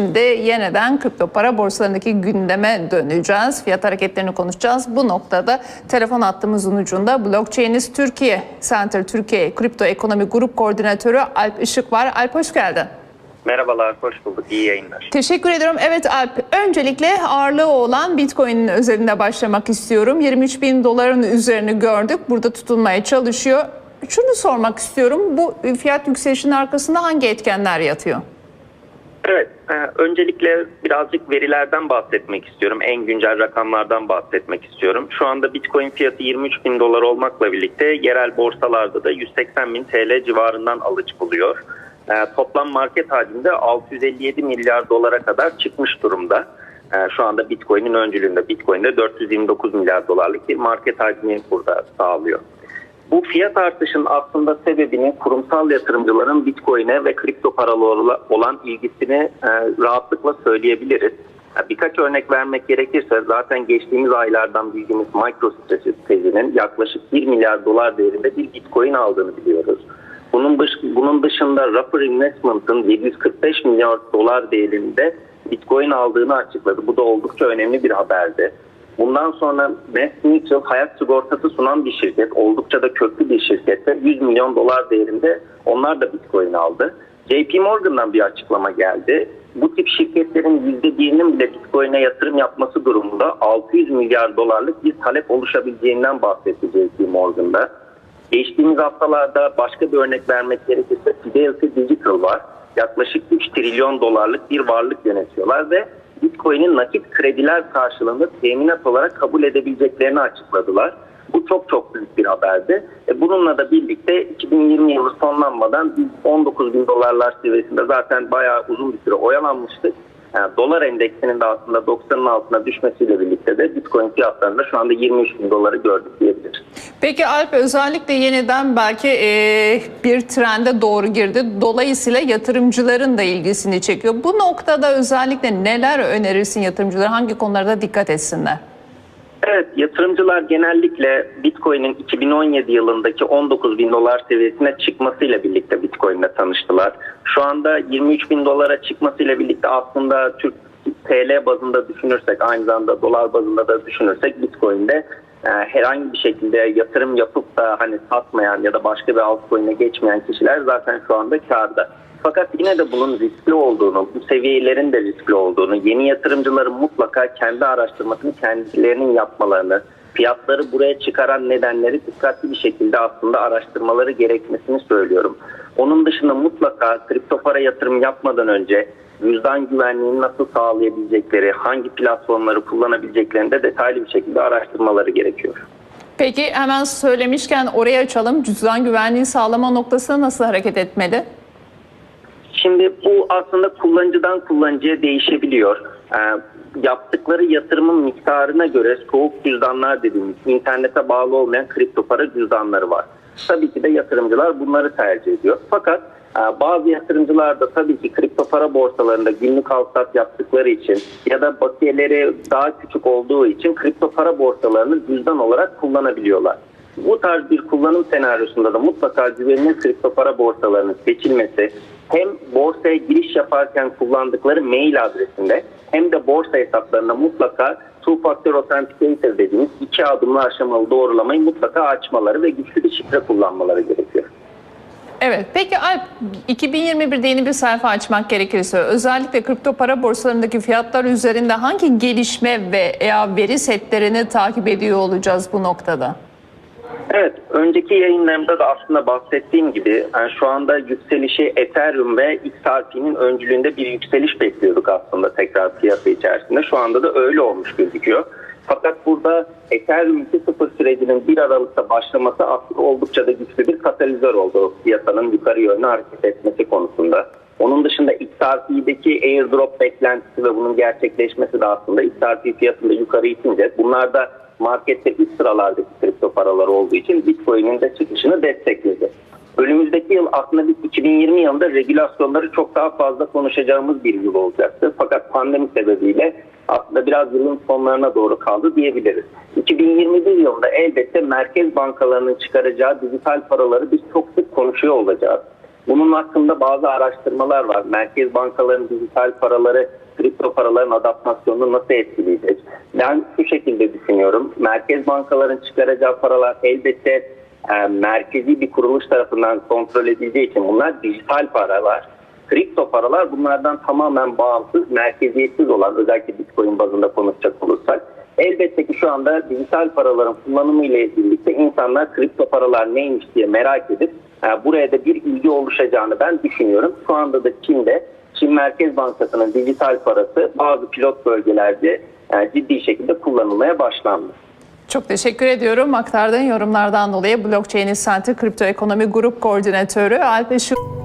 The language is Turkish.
Şimdi yeniden kripto para borsalarındaki gündeme döneceğiz. Fiyat hareketlerini konuşacağız. Bu noktada telefon hattımızın ucunda Blockchain'iz Türkiye Center Türkiye Kripto Ekonomi Grup Koordinatörü Alp Işık var. Alp hoş geldin. Merhabalar, hoş bulduk. İyi yayınlar. Teşekkür ediyorum. Evet Alp, öncelikle ağırlığı olan Bitcoin'in özelinde başlamak istiyorum. 23 bin doların üzerini gördük. Burada tutulmaya çalışıyor. Şunu sormak istiyorum. Bu fiyat yükselişinin arkasında hangi etkenler yatıyor? Evet, e, öncelikle birazcık verilerden bahsetmek istiyorum. En güncel rakamlardan bahsetmek istiyorum. Şu anda Bitcoin fiyatı 23 bin dolar olmakla birlikte yerel borsalarda da 180 bin TL civarından alıcı buluyor. E, toplam market hacimde 657 milyar dolara kadar çıkmış durumda. E, şu anda Bitcoin'in öncülüğünde. Bitcoin'de 429 milyar dolarlık bir market hacmi burada sağlıyor. Bu fiyat artışının aslında sebebini kurumsal yatırımcıların Bitcoin'e ve kripto paralara olan ilgisini e, rahatlıkla söyleyebiliriz. Birkaç örnek vermek gerekirse zaten geçtiğimiz aylardan bildiğimiz MicroStrategy'nin yaklaşık 1 milyar dolar değerinde bir Bitcoin aldığını biliyoruz. Bunun, dış, bunun dışında Rupper Investment'ın 745 milyar dolar değerinde Bitcoin aldığını açıkladı. Bu da oldukça önemli bir haberdi. Bundan sonra Mass Mutual hayat sigortası sunan bir şirket, oldukça da köklü bir şirkette 100 milyon dolar değerinde onlar da Bitcoin aldı. JP Morgan'dan bir açıklama geldi. Bu tip şirketlerin %1'inin bile Bitcoin'e yatırım yapması durumunda 600 milyar dolarlık bir talep oluşabileceğinden bahsetti JP Morgan'da. Geçtiğimiz haftalarda başka bir örnek vermek gerekirse Fidelity Digital var. Yaklaşık 3 trilyon dolarlık bir varlık yönetiyorlar ve Bitcoin'in nakit krediler karşılığında teminat olarak kabul edebileceklerini açıkladılar. Bu çok çok büyük bir haberdi. E bununla da birlikte 2020 yılı sonlanmadan biz 19 bin dolarlar seviyesinde zaten bayağı uzun bir süre oyalanmıştık. Yani dolar endeksinin de aslında 90'ın altına düşmesiyle birlikte de Bitcoin fiyatlarında şu anda 23 bin doları gördük diyebiliriz. Peki Alp özellikle yeniden belki e, bir trende doğru girdi. Dolayısıyla yatırımcıların da ilgisini çekiyor. Bu noktada özellikle neler önerirsin yatırımcılara? Hangi konularda dikkat etsinler? Evet, yatırımcılar genellikle Bitcoin'in 2017 yılındaki 19 bin dolar seviyesine çıkmasıyla birlikte Bitcoin'le tanıştılar. Şu anda 23 bin dolara çıkmasıyla birlikte aslında Türk TL bazında düşünürsek, aynı zamanda dolar bazında da düşünürsek Bitcoin'de e, herhangi bir şekilde yatırım yapıp da hani satmayan ya da başka bir altcoin'e geçmeyen kişiler zaten şu anda karda. Fakat yine de bunun riskli olduğunu, bu seviyelerin de riskli olduğunu, yeni yatırımcıların mutlaka kendi araştırmasını kendilerinin yapmalarını, fiyatları buraya çıkaran nedenleri dikkatli bir şekilde aslında araştırmaları gerekmesini söylüyorum. Onun dışında mutlaka kripto para yatırım yapmadan önce yüzden güvenliğini nasıl sağlayabilecekleri, hangi platformları kullanabileceklerini de detaylı bir şekilde araştırmaları gerekiyor. Peki hemen söylemişken oraya açalım. Cüzdan güvenliği sağlama noktasına nasıl hareket etmeli? Şimdi bu aslında kullanıcıdan kullanıcıya değişebiliyor. Ee, yaptıkları yatırımın miktarına göre soğuk cüzdanlar dediğimiz internete bağlı olmayan kripto para cüzdanları var. Tabii ki de yatırımcılar bunları tercih ediyor. Fakat e, bazı yatırımcılar da tabii ki kripto para borsalarında günlük alsat yaptıkları için ya da basiyeleri daha küçük olduğu için kripto para borsalarını cüzdan olarak kullanabiliyorlar. Bu tarz bir kullanım senaryosunda da mutlaka güvenilir kripto para borsalarının seçilmesi hem borsaya giriş yaparken kullandıkları mail adresinde hem de borsa hesaplarında mutlaka two factor authenticator dediğimiz iki adımlı aşamalı doğrulamayı mutlaka açmaları ve güçlü bir şifre kullanmaları gerekiyor. Evet. Peki Alp 2021'de yeni bir sayfa açmak gerekirse özellikle kripto para borsalarındaki fiyatlar üzerinde hangi gelişme ve veya veri setlerini takip ediyor olacağız bu noktada? Evet, önceki yayınlarımda da aslında bahsettiğim gibi yani şu anda yükselişi Ethereum ve XRP'nin öncülüğünde bir yükseliş bekliyorduk aslında tekrar piyasa içerisinde. Şu anda da öyle olmuş gözüküyor. Fakat burada Ethereum 2.0 sürecinin 1 Aralık'ta başlaması aslında oldukça da güçlü bir katalizör oldu piyasanın yukarı yönlü hareket etmesi konusunda. Onun dışında XRP'deki airdrop beklentisi ve bunun gerçekleşmesi de aslında XRP fiyatında yukarı itince bunlar da markette üst sıralardaki kripto paralar olduğu için Bitcoin'in de çıkışını destekledi. Önümüzdeki yıl aslında biz 2020 yılında regülasyonları çok daha fazla konuşacağımız bir yıl olacaktı. Fakat pandemi sebebiyle aslında biraz yılın sonlarına doğru kaldı diyebiliriz. 2021 yılında elbette merkez bankalarının çıkaracağı dijital paraları biz çok sık konuşuyor olacağız. Bunun hakkında bazı araştırmalar var. Merkez bankaların dijital paraları kripto paraların adaptasyonunu nasıl etkileyecek? Ben şu şekilde düşünüyorum. Merkez bankaların çıkaracağı paralar elbette e, merkezi bir kuruluş tarafından kontrol edildiği için bunlar dijital paralar. Kripto paralar bunlardan tamamen bağımsız, merkeziyetsiz olan özellikle Bitcoin bazında konuşacak olursak elbette ki şu anda dijital paraların kullanımı ile birlikte insanlar kripto paralar neymiş diye merak edip e, buraya da bir ilgi oluşacağını ben düşünüyorum. Şu anda da Çin'de Çin Merkez Bankası'nın dijital parası bazı pilot bölgelerde e, ciddi şekilde kullanılmaya başlandı. Çok teşekkür ediyorum aktardığın yorumlardan dolayı Blockchain Center Kripto Ekonomi Grup Koordinatörü Alp Işık.